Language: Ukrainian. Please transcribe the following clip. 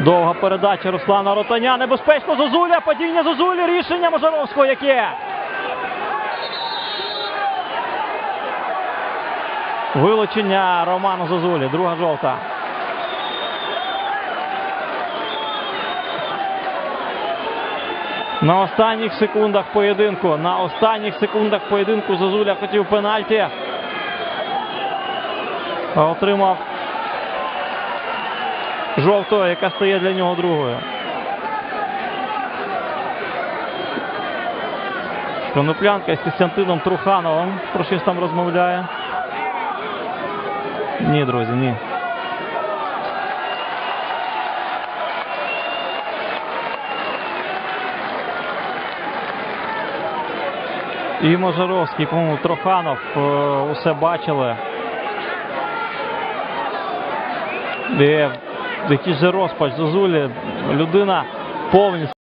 Довга передача Руслана Ротаня. Небезпечно Зозуля. Падіння Зозулі. Рішення Можаровського яке? Вилучення Роману Зозулі. Друга жовта. На останніх секундах поєдинку. На останніх секундах поєдинку Зозуля хотів пенальті. Отримав жовту, яка стає для нього другою. Коноплянка з Костянтином Трухановим про щось там розмовляє. Ні, друзі, ні. І Можаровський, по-моєму, Троханов е, усе бачили. Де, який же розпач Зозулі. Людина повністю.